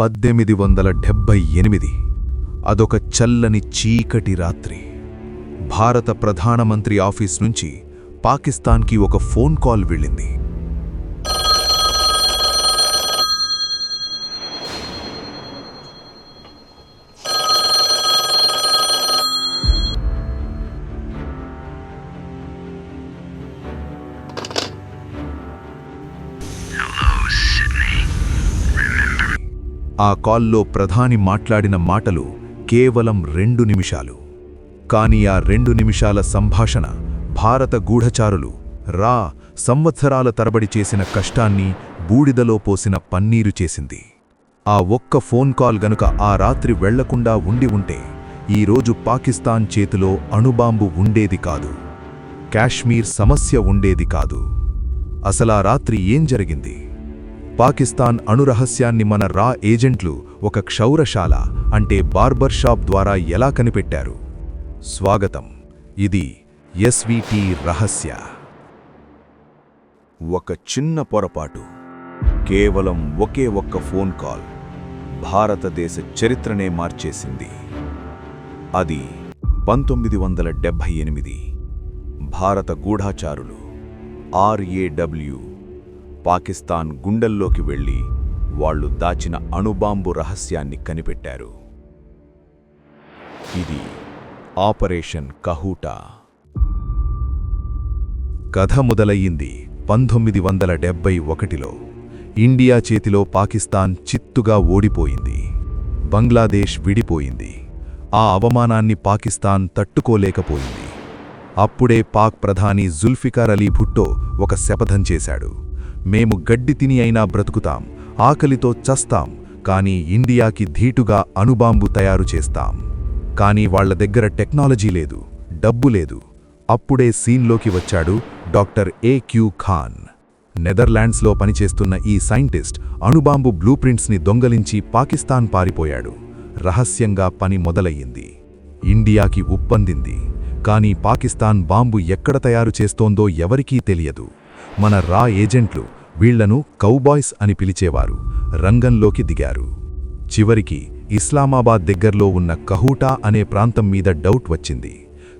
పద్దెనిమిది వందల డెబ్బై ఎనిమిది. అదొక చల్లని చీకటి రాత్రి. భారత ప్రధానమంత్రి ఆఫీస్ నుంచి పాకిస్తాన్కి ఒక ఫోన్ కాల్ వెళ్ళింది. ఆ కాల్లో ప్రధాని మాట్లాడిన మాటలు కేవలం రెండు నిమిషాలు. కాని ఆ రెండు నిమిషాల సంభాషణ భారత గూఢచారులు రా సంవత్సరాల తరబడి చేసిన కష్టాన్ని బూడిదలో పోసిన పన్నీరు చేసింది. ఆ ఒక్క ఫోన్ కాల్ గనుక ఆ రాత్రి వెళ్ళకుండా ఉండి ఉంటే ఈరోజు పాకిస్తాన్ చేతిలో అణుబాంబు ఉండేది కాదు. కాశ్మీర్ సమస్య ఉండేది కాదు. అసలా రాత్రి ఏం జరిగింది? పాకిస్తాన్ అణురహస్యాన్ని మన రా ఏజెంట్లు ఒక క్షౌరశాల అంటే బార్బర్ షాప్ ద్వారా ఎలా కనిపెట్టారు? స్వాగతం. ఇది ఎస్విటి రహస్య. ఒక చిన్న పొరపాటు. కేవలం ఒకే ఒక్క ఫోన్ కాల్ భారతదేశ చరిత్రనే మార్చేసింది. అది పంతొమ్మిది వందల డెబ్భై ఎనిమిది. భారత గూఢాచారులు ఆర్ఏడబ్ల్యూ పాకిస్తాన్ గుండెల్లోకి వెళ్ళి వాళ్ళు దాచిన అణుబాంబు రహస్యాన్ని కనిపెట్టారు. ఇది ఆపరేషన్ కహూటా. కథ మొదలయ్యింది పంతొమ్మిది వందల డెబ్బై ఒకటిలో. ఇండియా చేతిలో పాకిస్తాన్ చిత్తుగా ఓడిపోయింది. బంగ్లాదేశ్ విడిపోయింది. ఆ అవమానాన్ని పాకిస్తాన్ తట్టుకోలేకపోయింది. అప్పుడే పాక్ ప్రధాని జుల్ఫికార్ అలీ భుట్టో ఒక శపథం చేశాడు. మేము గడ్డి తిని అయినా బ్రతుకుతాం ఆకలితో చస్తాం కానీ ఇండియాకి ధీటుగా అణుబాంబు తయారు చేస్తాం. కానీ వాళ్ళ దగ్గర టెక్నాలజీ లేదు డబ్బు లేదు. అప్పుడే సీన్లోకి వచ్చాడు డాక్టర్ ఏ క్యూ ఖాన్. నెదర్లాండ్స్లో పనిచేస్తున్న ఈ సైంటిస్ట్ అణుబాంబు బ్లూప్రింట్స్ని దొంగలించి పాకిస్తాన్ పారిపోయాడు. రహస్యంగా పని మొదలయ్యింది. ఇండియాకి ఉప్పందింది. కానీ పాకిస్తాన్ బాంబు ఎక్కడ తయారు చేస్తోందో ఎవరికీ తెలియదు. మన రా ఏజెంట్లు వీళ్ళను కౌబాయ్స్ అని పిలిచేవారు. రంగంలోకి దిగారు. చివరికి ఇస్లామాబాద్ దగ్గర్లో ఉన్న కహూటా అనే ప్రాంతం మీద డౌట్ వచ్చింది.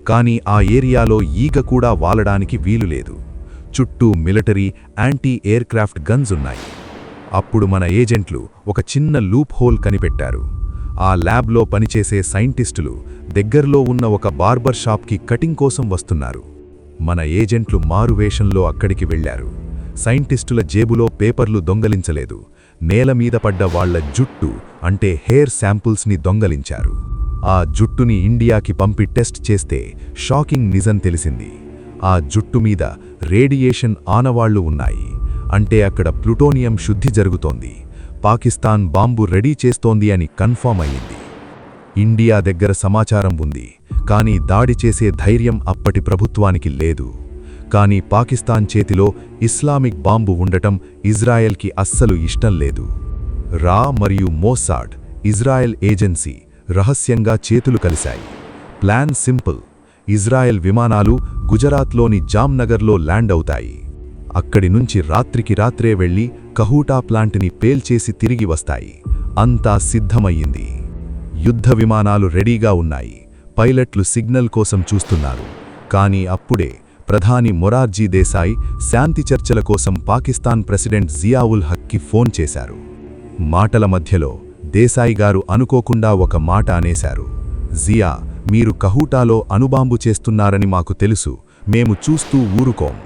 కానీ ఆ ఏరియాలో ఈగ కూడా వాలడానికి వీలులేదు చుట్టూ మిలిటరీ యాంటీ ఎయిర్క్రాఫ్ట్ గన్స్ ఉన్నాయి. అప్పుడు మన ఏజెంట్లు ఒక చిన్న లూప్ హోల్ కనిపెట్టారు. ఆ ల్యాబ్లో పనిచేసే సైంటిస్టులు దగ్గర్లో ఉన్న ఒక బార్బర్ షాప్కి కటింగ్ కోసం వస్తున్నారు. మన ఏజెంట్లు మారువేషంలో అక్కడికి వెళ్ళారు సైంటిస్టుల జేబులో పేపర్లు దొంగలించలేదు. నేల మీద పడ్డ వాళ్ళ జుట్టు అంటే హెయిర్ శాంపుల్స్ని దొంగలించారు. ఆ జుట్టుని ఇండియాకి పంపి టెస్ట్ చేస్తే షాకింగ్ నిజం తెలిసింది. ఆ జుట్టు మీద రేడియేషన్ ఆనవాళ్ళు ఉన్నాయి. అంటే అక్కడ ప్లుటోనియం శుద్ధి జరుగుతోంది. పాకిస్తాన్ బాంబు రెడీ చేస్తోంది అని కన్ఫర్మ్ అయ్యింది. ఇండియా దగ్గర సమాచారం ఉంది. కానీ దాడి చేసే ధైర్యం అప్పటి ప్రభుత్వానికి లేదు. కానీ పాకిస్తాన్ చేతిలో ఇస్లామిక్ బాంబు ఉండటం ఇజ్రాయెల్కి అస్సలు ఇష్టం లేదు. రా మరియు మోసాడ్ ఇజ్రాయెల్ ఏజెన్సీ రహస్యంగా చేతులు కలిశాయి. Plan simple. ఇజ్రాయెల్ విమానాలు గుజరాత్లోని జామ్నగర్లో ల్యాండ్ అవుతాయి. అక్కడి నుంచి రాత్రికి రాత్రే వెళ్ళి కహూటా ప్లాంట్ని పేల్చేసి తిరిగి వస్తాయి. అంతా సిద్ధమయ్యింది. యుద్ధ విమానాలు రెడీగా ఉన్నాయి. పైలట్లు సిగ్నల్ కోసం చూస్తున్నారు. కానీ అప్పుడే ప్రధాని మొరార్జీ దేశాయ్ శాంతి చర్చల కోసం పాకిస్తాన్ ప్రెసిడెంట్ జియావుల్ హక్కి ఫోన్ చేశారు. మాటల మధ్యలో దేశాయి గారు అనుకోకుండా ఒక మాట అనేశారు. జియా మీరు కహూటాలో అణుబాంబు చేస్తున్నారని మాకు తెలుసు మేము చూస్తూ ఊరుకోం.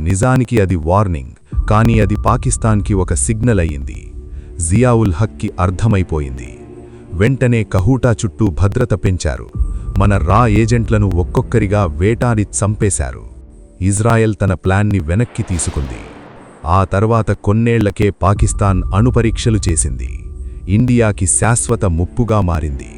నిజానికి అది వార్నింగ్ కానీ అది పాకిస్తాన్కి ఒక సిగ్నల్ అయ్యింది. జియావుల్ హక్కి అర్థమైపోయింది. వెంటనే కహూటా చుట్టూ భద్రత పెంచారు. మన రా ఏజెంట్లను ఒక్కొక్కరిగా వేటాడి చంపేశారు. ఇజ్రాయెల్ తన ప్లాన్ని వెనక్కి తీసుకుంది. ఆ తర్వాత కొన్నేళ్ళకే పాకిస్తాన్ అణుపరీక్షలు చేసింది. ఇండియాకి శాశ్వత ముప్పుగా మారింది.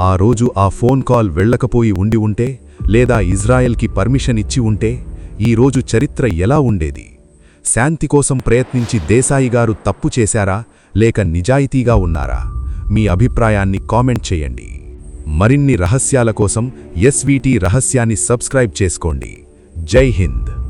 ఆ రోజు ఆ ఫోన్ కాల్ వెళ్ళకపోయి ఉండి ఉంటే లేదా ఇజ్రాయెల్కి పర్మిషన్ ఇచ్చి ఉంటే ఈరోజు చరిత్ర ఎలా ఉండేది? శాంతి కోసం ప్రయత్నించి దేశాయిగారు తప్పు చేశారా? లేక నిజాయితీగా ఉన్నారా? మీ అభిప్రాయాన్ని కామెంట్ చేయండి. మరిన్ని రహస్యాల కోసం ఎస్వీటీ రహస్యాన్ని సబ్స్క్రైబ్ చేసుకోండి. Jai Hind.